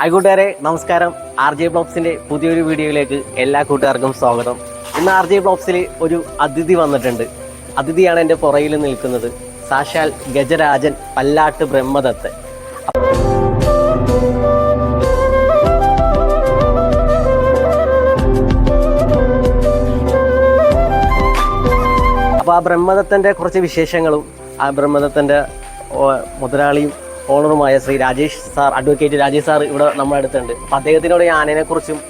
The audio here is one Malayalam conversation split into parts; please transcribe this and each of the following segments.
ഹായ് കൂട്ടുകാരെ നമസ്കാരം. ആർ ജെ ബ്ലോഗ്സിന്റെ പുതിയൊരു വീഡിയോയിലേക്ക് എല്ലാ കൂട്ടുകാർക്കും സ്വാഗതം. ഇന്ന് ആർ ജെ ബ്ലോഗ്സിൽ ഒരു അതിഥി വന്നിട്ടുണ്ട്. അതിഥിയാണ് എന്റെ പുറയിൽ നിൽക്കുന്നത് സാക്ഷാൽ ഗജരാജൻ പല്ലാട്ട് ബ്രഹ്മദത്ത്. അപ്പോൾ ആ ബ്രഹ്മദത്തന്റെ കുറച്ച് വിശേഷങ്ങളും ആ ബ്രഹ്മദത്തന്റെ മുതലാളിയും ഓണറുമായ Shri Rajesh sir advocate Rajesh sir ഇവിടെ നമ്മുടെ അടുത്തുണ്ട്. അപ്പം അദ്ദേഹത്തിനോട് ഈ ആനേനെക്കുറിച്ചും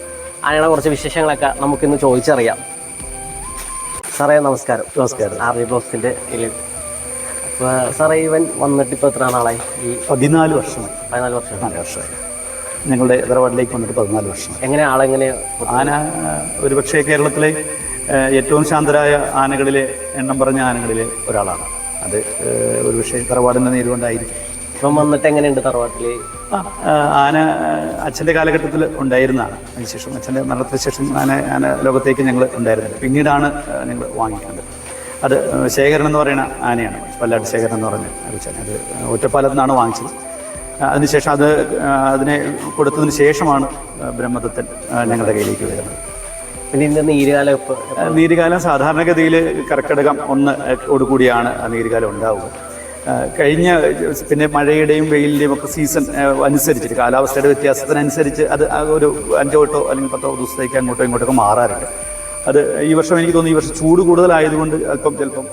ആനയുടെ കുറച്ച് വിശേഷങ്ങളൊക്കെ നമുക്കിന്ന് ചോദിച്ചറിയാം. സാറേ നമസ്കാരം. നമസ്കാരം. ആർ ജി ബോക്സിന്റെ ഇതിൽ അപ്പോൾ സാറേ ഇവൻ വന്നിട്ട് ഇപ്പോൾ എത്ര നാളായി? ഈ പതിനാല് വർഷമായി. പതിനാല് വർഷം. നാല് വർഷമായി. ഞങ്ങളുടെ ഹൈദരാബാദിലേക്ക് വന്നിട്ട് പതിനാല് വർഷം എങ്ങനെ ആളെങ്ങനെ ആന ഒരു ഒരുപക്ഷെ കേരളത്തിലെ ഏറ്റവും ശാന്തരായ ആനകളിലെ എണ്ണം പറഞ്ഞ ആനകളിലെ ഒരാളാണ്. അത് ഒരുപക്ഷെ തറവാടിന്റെ നേരുകൊണ്ടായിരിക്കും ഇപ്പം വന്നിട്ട് എങ്ങനെയുണ്ട് തറവാട്ടിൽ ആന അച്ഛന്റെ കാലഘട്ടത്തിൽ ഉണ്ടായിരുന്നതാണ്. അതിനുശേഷം അച്ഛന്റെ മരണത്തിന് ശേഷം ആന ആന ലോകത്തേക്ക് ഞങ്ങൾ ഉണ്ടായിരുന്നത് പിന്നീടാണ് ഞങ്ങൾ വാങ്ങിക്കുന്നത് അത് ശേഖരൻ എന്ന് പറയുന്ന ആനയാണ്. പല്ലാട്ട് ശേഖരൻ എന്ന് പറഞ്ഞ അച്ഛൻ അത് ഒറ്റപ്പാലത്ത് നിന്നാണ് വാങ്ങിച്ചത്. അതിനുശേഷം അത് അതിനെ കൊടുത്തതിന് ശേഷമാണ് ബ്രഹ്മദത്തൻ ഞങ്ങളുടെ കയ്യിലേക്ക് വരുന്നത്. പിന്നെ ഇന്ന് നീരുകാലം ഇപ്പോൾ നീരുകാലം സാധാരണഗതിയിൽ കർക്കിടകം ഒന്ന് ഓടുകൂടിയാണ് ആ നീരുകാലം ഉണ്ടാവുക. കഴിഞ്ഞ പിന്നെ മഴയുടെയും വെയിലിന്റെയും ഒക്കെ സീസൺ അനുസരിച്ചിട്ട് കാലാവസ്ഥയുടെ വ്യത്യാസത്തിനനുസരിച്ച് അത് ഒരു അഞ്ചോ എട്ടോ അല്ലെങ്കിൽ പത്തോ ദിവസത്തേക്ക് അങ്ങോട്ടോ ഇങ്ങോട്ടൊക്കെ മാറാറുണ്ട്. അത് ഈ വർഷം എനിക്ക് തോന്നുന്നു ഈ വർഷം ചൂട് കൂടുതലായതുകൊണ്ട് അല്പം ചിലപ്പം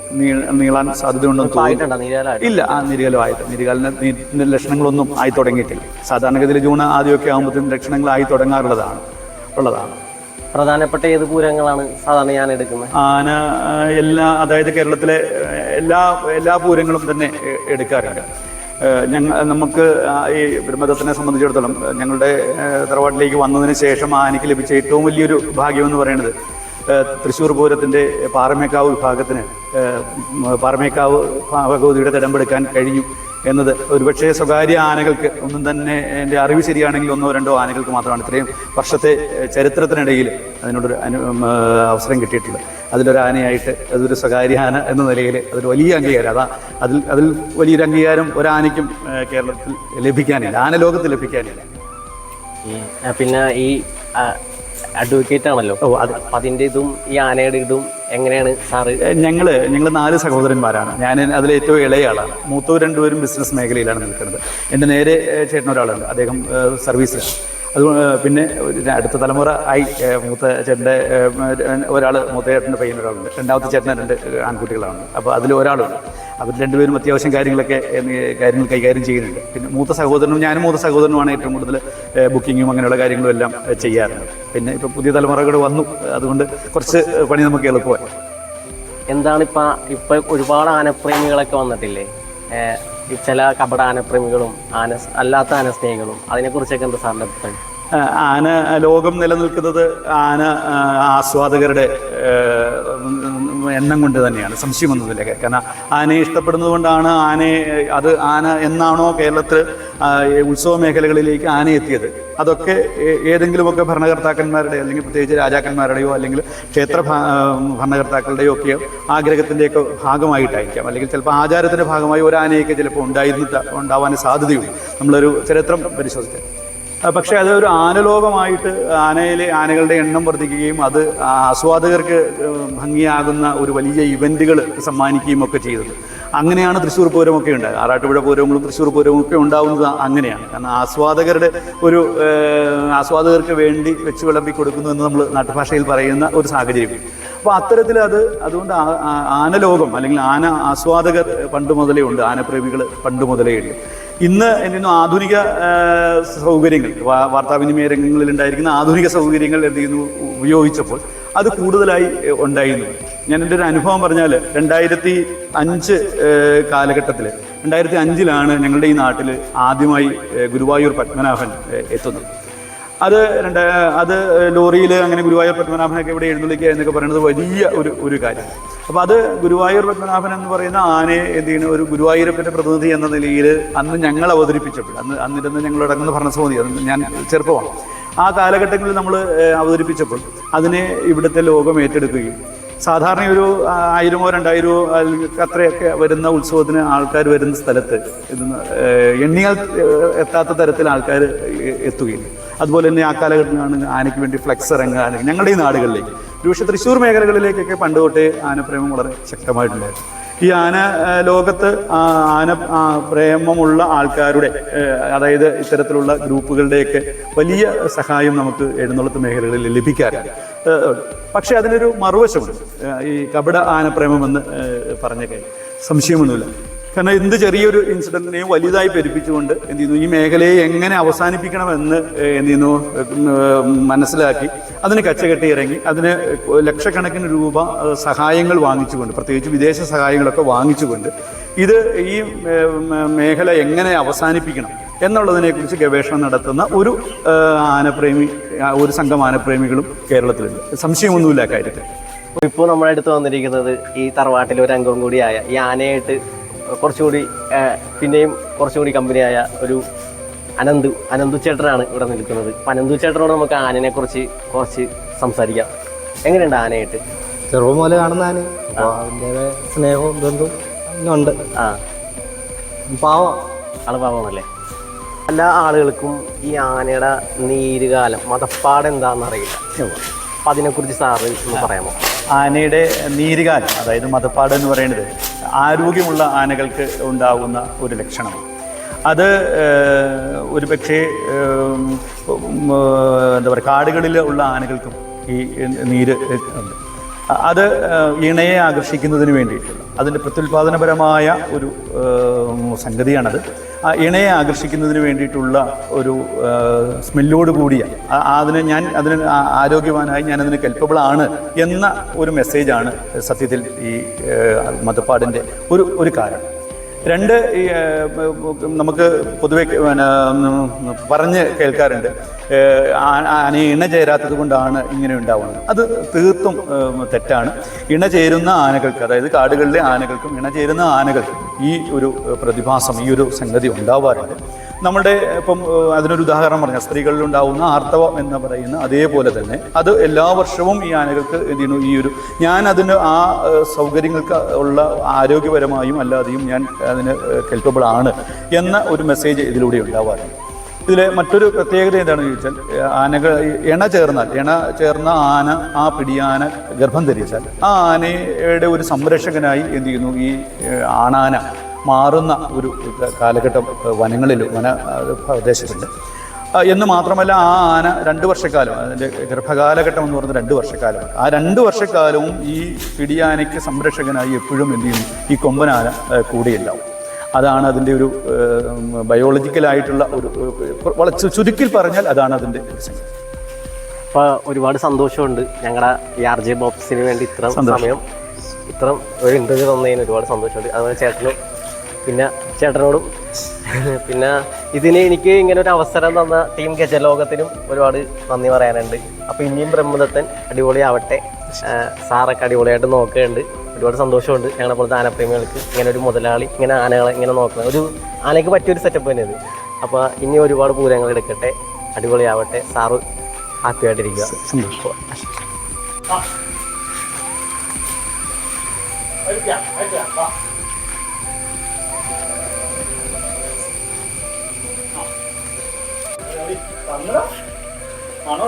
നീളാൻ സാധ്യതയുണ്ടെന്ന് തോന്നുന്നു. ഇല്ല ആ നീരുകാലം ആയിട്ട് നീരുകാലിന് നീരിന്റെ ലക്ഷണങ്ങളൊന്നും ആയി തുടങ്ങിയിട്ടില്ല. സാധാരണഗതിയിൽ ജൂൺ ആദ്യമൊക്കെ ആകുമ്പോഴത്തേക്കും ലക്ഷണങ്ങൾ ആയി തുടങ്ങാറുള്ളതാണ് ഉള്ളതാണ്. പ്രധാനപ്പെട്ട ഏത് പൂരങ്ങളാണ് സാധാരണ ഞാൻ എടുക്കുന്നത്? ആന എല്ലാ അതായത് കേരളത്തിലെ എല്ലാ എല്ലാ പൂരങ്ങളും തന്നെ എടുക്കാറുണ്ട്. ഞങ്ങൾ നമുക്ക് ഈ ബ്രഹ്മദത്തിനെ സംബന്ധിച്ചിടത്തോളം ഞങ്ങളുടെ തറവാട്ടിലേക്ക് വന്നതിന് ശേഷം ആനയ്ക്ക് ലഭിച്ച ഏറ്റവും വലിയൊരു ഭാഗ്യം എന്ന് പറയുന്നത് തൃശ്ശൂർ പൂരത്തിന്റെ പാറമേക്കാവ് വിഭാഗത്തിന് പാറമേക്കാവ് ഭഗവതിയുടെ തിടമ്പെടുക്കാൻ കഴിഞ്ഞു. എന്നത് ഒരുപക്ഷേ സ്വകാര്യ ആനകൾക്ക് ഒന്നും തന്നെ എന്റെ അറിവ് ശരിയാണെങ്കിൽ ഒന്നോ രണ്ടോ ആനകൾക്ക് മാത്രമാണ്. ഇത്രയും വർഷത്തെ ചരിത്രത്തിനിടയിൽ അതിനോടൊരു അനു അവസരം കിട്ടിയിട്ടുള്ളത്. അതിലൊരു ആനയായിട്ട് അതൊരു സ്വകാര്യ ആന എന്ന നിലയിൽ അതൊരു വലിയ അംഗീകാരം. അതാ അതിൽ അതിൽ വലിയൊരു അംഗീകാരം ഒരാനയ്ക്കും കേരളത്തിൽ ലഭിക്കാനില്ല. ആന ലോകത്ത് ലഭിക്കാനില്ല പിന്നെ ഈ അഡ്വക്കേറ്റ് ആണല്ലോ. ഓ അത് അപ്പൊ അതിന്റെ ഇതും ഈ ആനയുടെ ഇതും എങ്ങനെയാണ് സാറ്? ഞങ്ങൾ ഞങ്ങൾ നാല് സഹോദരന്മാരാണ്. ഞാൻ അതിൽ ഏറ്റവും ഇളയ ആളാണ്. മൂത്തവർ രണ്ടുപേരും ബിസിനസ് മേഖലയിലാണ് നിൽക്കുന്നത്. എന്റെ നേരെ ചേട്ടൻ ഒരാളുണ്ട്. അദ്ദേഹം സർവീസിലാണ്. അത് പിന്നെ അടുത്ത തലമുറ ആയി മൂത്ത ചേട്ടന്റെ ഒരാൾ മൂത്ത ചേട്ടന്റെ പയ്യൻ ഒരാളുണ്ട്. രണ്ടാമത്തെ ചേട്ടൻ രണ്ട് ആൺകുട്ടികളാണ്. അപ്പോൾ അതിൽ ഒരാളുണ്ട്. അവർ രണ്ടുപേരും അത്യാവശ്യം കാര്യങ്ങളൊക്കെ കാര്യങ്ങൾ കൈകാര്യം ചെയ്യുന്നുണ്ട്. പിന്നെ മൂത്ത സഹോദരനും ഞാനും മൂത്ത സഹോദരനുമാണ് ഏറ്റവും കൂടുതൽ ബുക്കിങ്ങും അങ്ങനെയുള്ള കാര്യങ്ങളും എല്ലാം ചെയ്യാറുണ്ട് പിന്നെ ഇപ്പോൾ പുതിയ തലമുറകൾ വന്നു. അതുകൊണ്ട് കുറച്ച് പണി നമുക്ക് എളുപ്പമായി. എന്താണ് ഇപ്പൊ ഇപ്പൊ ഒരുപാട് ആനപ്രേമികളൊക്കെ വന്നിട്ടില്ലേ? ചില കപട ആനപ്രേമികളും ആന അല്ലാത്ത ആനസ്നേഹികളും അതിനെ കുറിച്ചൊക്കെ എന്താ സാറിന്റെ അഭിപ്രായം? ആന ലോകം നിലനിൽക്കുന്നത് ആന ആസ്വാദകരുടെ എണ്ണം കൊണ്ട് തന്നെയാണ് സംശയം സംശയമൊന്നുമില്ല കാരണം ആനയെ ഇഷ്ടപ്പെടുന്നത് കൊണ്ടാണ് ആനയെ അത് ആന എന്നാണോ കേരളത്തിൽ ഉത്സവ മേഖലകളിലേക്ക് ആന എത്തിയത്. അതൊക്കെ ഏതെങ്കിലുമൊക്കെ ഭരണകർത്താക്കന്മാരുടെ അല്ലെങ്കിൽ പ്രത്യേകിച്ച് രാജാക്കന്മാരുടെയോ അല്ലെങ്കിൽ ക്ഷേത്ര ഭരണകർത്താക്കളുടെയോ ഒക്കെ ആഗ്രഹത്തിന്റെയൊക്കെ ഭാഗമായിട്ടായിരിക്കാം. അല്ലെങ്കിൽ ചിലപ്പോൾ ആചാരത്തിന്റെ ഭാഗമായി ഒരു ആനയൊക്കെ ചിലപ്പോൾ ഉണ്ടായിരുന്നിട്ട് ഉണ്ടാവാൻ സാധ്യതയുണ്ട്. നമ്മളൊരു ചരിത്രം പരിശോധിച്ചാൽ. പക്ഷേ അതൊരു ആനലോകമായിട്ട് ആനയിലെ ആനകളുടെ എണ്ണം വർദ്ധിക്കുകയും അത് ആസ്വാദകർക്ക് ഭംഗിയാകുന്ന ഒരു വലിയ ഇവന്റുകൾ സമ്മാനിക്കുകയും ഒക്കെ ചെയ്തത്. അങ്ങനെയാണ് തൃശ്ശൂർ പൂരമൊക്കെ ഉണ്ട് ആറാട്ടുപുഴ പൂരങ്ങളും തൃശ്ശൂർ പൂരവും ഒക്കെ ഉണ്ടാവുന്നത് അങ്ങനെയാണ്. കാരണം ആസ്വാദകരുടെ ഒരു ആസ്വാദകർക്ക് വേണ്ടി വെച്ച് വിളമ്പി കൊടുക്കുന്നു എന്ന് നമ്മൾ നാട്ടുഭാഷയിൽ പറയുന്ന ഒരു സാഹചര്യം. അപ്പോൾ അത്തരത്തിൽ അത് അതുകൊണ്ട് ആനലോകം അല്ലെങ്കിൽ ആന ആസ്വാദകർ പണ്ട് മുതലേ ഉണ്ട്. ആനപ്രേമികൾ പണ്ട് മുതലേ ഉണ്ട്. ഇന്ന് എന്തെങ്കിലും ആധുനിക സൗകര്യങ്ങൾ വാർത്താവിനിമയ രംഗങ്ങളിൽ ഉണ്ടായിരിക്കുന്ന ആധുനിക സൗകര്യങ്ങൾ എന്ത് ചെയ്യുന്നു ഉപയോഗിച്ചപ്പോൾ അത് കൂടുതലായി ഉണ്ടായിരുന്നു. ഞാൻ എന്റെ ഒരു അനുഭവം പറഞ്ഞാൽ രണ്ടായിരത്തി അഞ്ച് കാലഘട്ടത്തിൽ രണ്ടായിരത്തി അഞ്ചിലാണ് ഞങ്ങളുടെ ഈ നാട്ടിൽ ആദ്യമായി ഗുരുവായൂർ പത്മനാഭൻ എത്തുന്നത്. അത് രണ്ട് അത് ലോറിയിൽ അങ്ങനെ ഗുരുവായൂർ പത്മനാഭനൊക്കെ ഇവിടെ എഴുന്നള്ളിക്കുക എന്നൊക്കെ പറയുന്നത് വലിയ ഒരു ഒരു കാര്യം. അപ്പോൾ അത് ഗുരുവായൂർ പത്മനാഭൻ എന്ന് പറയുന്ന ആനയെ എന്ത് ചെയ്യണം? ഒരു ഗുരുവായൂരപ്പന്റെ പ്രതിനിധി എന്ന നിലയിൽ അന്ന് ഞങ്ങൾ അവതരിപ്പിച്ചപ്പോൾ അന്ന് അന്നിരുന്ന് ഞങ്ങളടങ്ങുന്ന ഭരണസമിതി അത് ഞാൻ ചെറുപ്പമാണ്. ആ കാലഘട്ടങ്ങളിൽ നമ്മൾ അവതരിപ്പിച്ചപ്പോൾ അതിനെ ഇവിടുത്തെ ലോകം ഏറ്റെടുക്കുകയും സാധാരണ ഒരു ആയിരമോ രണ്ടായിരമോ അത്രയൊക്കെ വരുന്ന ഉത്സവത്തിന് ആൾക്കാർ വരുന്ന സ്ഥലത്ത് എണ്ണിയാൽ എത്താത്ത തരത്തിൽ ആൾക്കാർ എത്തുകയില്ല അതുപോലെ തന്നെ ആ കാലഘട്ടത്തിലാണ് ആനയ്ക്ക് വേണ്ടി ഫ്ലെക്സ് ഇറങ്ങുക ഞങ്ങളുടെ ഈ നാടുകളിലേക്ക്. ഒരുപക്ഷെ തൃശ്ശൂർ മേഖലകളിലേക്കൊക്കെ പണ്ട് തൊട്ടേ ആനപ്രേമം വളരെ ശക്തമായിട്ടുണ്ടായിരുന്നു ഈ ആന ലോകത്ത് ആന പ്രേമമുള്ള ആൾക്കാരുടെ അതായത് ഇത്തരത്തിലുള്ള ഗ്രൂപ്പുകളുടെയൊക്കെ വലിയ സഹായം നമുക്ക് എഴുന്നള്ളത്ത് മേഖലകളിൽ ലഭിക്കാറുണ്ട്. പക്ഷെ പക്ഷേ അതിനൊരു മറുവശമുണ്ട്. ഈ കപട ആനപ്രേമം എന്ന് പറഞ്ഞ കാര്യം. സംശയമൊന്നുമില്ല. കാരണം എന്ത് ചെറിയൊരു ഇൻസിഡന്റിനെയും വലുതായി പെരുപ്പിച്ചുകൊണ്ട് എന്ത് ചെയ്യുന്നു? ഈ മേഖലയെ എങ്ങനെ അവസാനിപ്പിക്കണമെന്ന് എന്ത് ചെയ്യുന്നു? മനസ്സിലാക്കി. അതിന് കച്ചകെട്ടി ഇറങ്ങി. അതിന് ലക്ഷക്കണക്കിന് രൂപ സഹായങ്ങൾ വാങ്ങിച്ചുകൊണ്ട് പ്രത്യേകിച്ച് വിദേശ സഹായങ്ങളൊക്കെ വാങ്ങിച്ചുകൊണ്ട് ഇത് ഈ മേഖല എങ്ങനെ അവസാനിപ്പിക്കണം എന്നുള്ളതിനെക്കുറിച്ച് ഗവേഷണം നടത്തുന്ന ഒരു ആനപ്രേമി ഒരു സംഘം ആനപ്രേമികളും കേരളത്തിലുണ്ട്. സംശയമൊന്നുമില്ല കാര്യത്തിൽ. ഇപ്പോൾ നമ്മളടുത്ത് വന്നിരിക്കുന്നത് ഈ തറവാട്ടിലെ ഒരു അംഗം കൂടിയായ ഈ ആനയായിട്ട് കുറച്ചുകൂടി പിന്നെയും കുറച്ചുകൂടി കമ്പനിയായ ഒരു അനന്തു അനന്തു ചേട്ടനാണ് ഇവിടെ നിൽക്കുന്നത്. അപ്പം അനന്തു ചേട്ടനോട് നമുക്ക് ആനനെ കുറിച്ച് കുറച്ച് സംസാരിക്കാം. എങ്ങനെയുണ്ട് ആനയായിട്ട്? ചെറുപ്പം പോലെ കാണുന്ന ആന. അതിന്റെതായ സ്നേഹവും ബന്ധവും ഉണ്ട്. ആ. പാവം. ആൾ പാവമാണല്ലേ? എല്ലാ ആളുകൾക്കും ഈ ആനയുടെ നീരുകാലം മതപ്പാട് എന്താണെന്ന് അറിയില്ല അപ്പം അതിനെക്കുറിച്ച് സാറ് ഒന്ന് പറയാമോ? ആനയുടെ നീരുകാലം അതായത് മതപ്പാട് എന്ന് പറയുന്നത് ആരോഗ്യമുള്ള ആനകൾക്ക് ഉണ്ടാകുന്ന ഒരു ലക്ഷണമാണ്. അത് ഒരു പക്ഷേ എന്താ പറയുക കാടുകളിൽ ഉള്ള ആനകൾക്കും ഈ നീര് ഉണ്ട്. അത് ഇണയെ ആകർഷിക്കുന്നതിന് വേണ്ടിയിട്ടുള്ള അതിന്റെ പ്രത്യുൽപാദനപരമായ ഒരു സംഗതിയാണത്. ആ ഇണയെ ആകർഷിക്കുന്നതിന് വേണ്ടിയിട്ടുള്ള ഒരു സ്മെല്ലോട് കൂടിയ അതിന് ഞാൻ അതിന് ആരോഗ്യവാനായി ഞാൻ അതിന് കെൽപ്പബിൾ ആണ് എന്ന ഒരു മെസ്സേജാണ് സത്യത്തിൽ ഈ മതപ്പാടിന്റെ ഒരു ഒരു കാരണം. രണ്ട് നമുക്ക് പൊതുവെ പറഞ്ഞ് കേൾക്കാറുണ്ട്. ആനയെ ഇണ ചേരാത്തത് കൊണ്ടാണ് ഇങ്ങനെ ഉണ്ടാവുന്നത്. അത് തീർത്തും തെറ്റാണ്. ഇണ ചേരുന്ന ആനകൾക്ക് അതായത് കാടുകളിലെ ആനകൾക്കും ഇണ ചേരുന്ന ആനകൾക്കും ഈ ഒരു പ്രതിഭാസം ഈ ഒരു സംഗതി ഉണ്ടാവാറുണ്ട്. നമ്മുടെ ഇപ്പം അതിനൊരു ഉദാഹരണം പറഞ്ഞ സ്ത്രീകളിൽ ഉണ്ടാവുന്ന ആർത്തവം എന്ന് പറയുന്ന അതേപോലെ തന്നെ അത് എല്ലാ വർഷവും ഈ ആനകൾക്ക് എന്ത് ചെയ്യുന്നു? ഈ ഒരു ഞാൻ അതിന് ആ സൗകര്യങ്ങൾക്ക് ഉള്ള ആരോഗ്യപരമായും അല്ലാതെയും ഞാൻ അതിന് കെൽപ്പബിൾ ആണ് എന്ന ഒരു മെസ്സേജ് ഇതിലൂടെ ഉണ്ടാവാറുണ്ട്. ഇതിലെ മറ്റൊരു പ്രത്യേകത എന്താണെന്ന് ചോദിച്ചാൽ ആനകൾ ഇണ ചേർന്നാൽ എണ ചേർന്ന ആന ആ പിടിയാന ഗർഭം ധരിച്ചാൽ ആ ആനയുടെ ഒരു സംരക്ഷകനായി എന്ത് ചെയ്യുന്നു? ഈ ആണാന മാറുന്ന ഒരു കാലഘട്ടം വനങ്ങളിൽ വന പ്രദേശത്തുണ്ട്. എന്ന് മാത്രമല്ല ആ ആന രണ്ട് വർഷക്കാലം അതിന്റെ ഗർഭകാലഘട്ടം എന്ന് പറയുന്നത് രണ്ട് വർഷക്കാലം ആ രണ്ട് വർഷക്കാലവും ഈ പിടിയാനയ്ക്ക് സംരക്ഷകനായി എപ്പോഴും എന്ത് ചെയ്യും? ഈ കൊമ്പനാന കൂടിയല്ല. കൂടെയുണ്ടാവും അതാണ് അതിന്റെ ഒരു ബയോളജിക്കലായിട്ടുള്ള ഒരു വളച്ച് ചുരുക്കിൽ പറഞ്ഞാൽ അതാണ് അതിന്റെ സംഗതി. അപ്പോൾ ഒരുപാട് സന്തോഷമുണ്ട്. ഞങ്ങളുടെ ഈ ആർ ജെ ബോക്സിന് വേണ്ടി ഇത്ര സമയം ഇത്ര ഒരു ഇന്റർവ്യൂ തന്നതിന് ഒരുപാട് സന്തോഷമുണ്ട്. അതുപോലെ ചേട്ടനും പിന്നെ ചേട്ടനോടും പിന്നെ ഇതിന് എനിക്ക് ഇങ്ങനെ ഒരു അവസരം തന്ന ടീം ഗജലോകത്തിനും ഒരുപാട് നന്ദി പറയാനുണ്ട് അപ്പോൾ ഇനിയും ബ്രഹ്മദത്തൻ അടിപൊളിയാവട്ടെ സാറൊക്കെ അടിപൊളിയായിട്ട് നോക്കുന്നുണ്ട് ഒരുപാട് സന്തോഷമുണ്ട് ഞങ്ങളെ പോലത്തെ ആനപ്രേമികൾക്ക് ഇങ്ങനെ ഒരു മുതലാളി ഇങ്ങനെ ആനകളെ ഇങ്ങനെ നോക്കുന്നത് ഒരു ആനയ്ക്ക് പറ്റിയൊരു സെറ്റപ്പ് തന്നെയത് അപ്പൊ അപ്പോൾ ഇനി ഒരുപാട് പൂരങ്ങൾ എടുക്കട്ടെ അടിപൊളിയാവട്ടെ സാറ് ഹാപ്പി ആയിട്ടിരിക്കുക സന്തോഷം ആണോ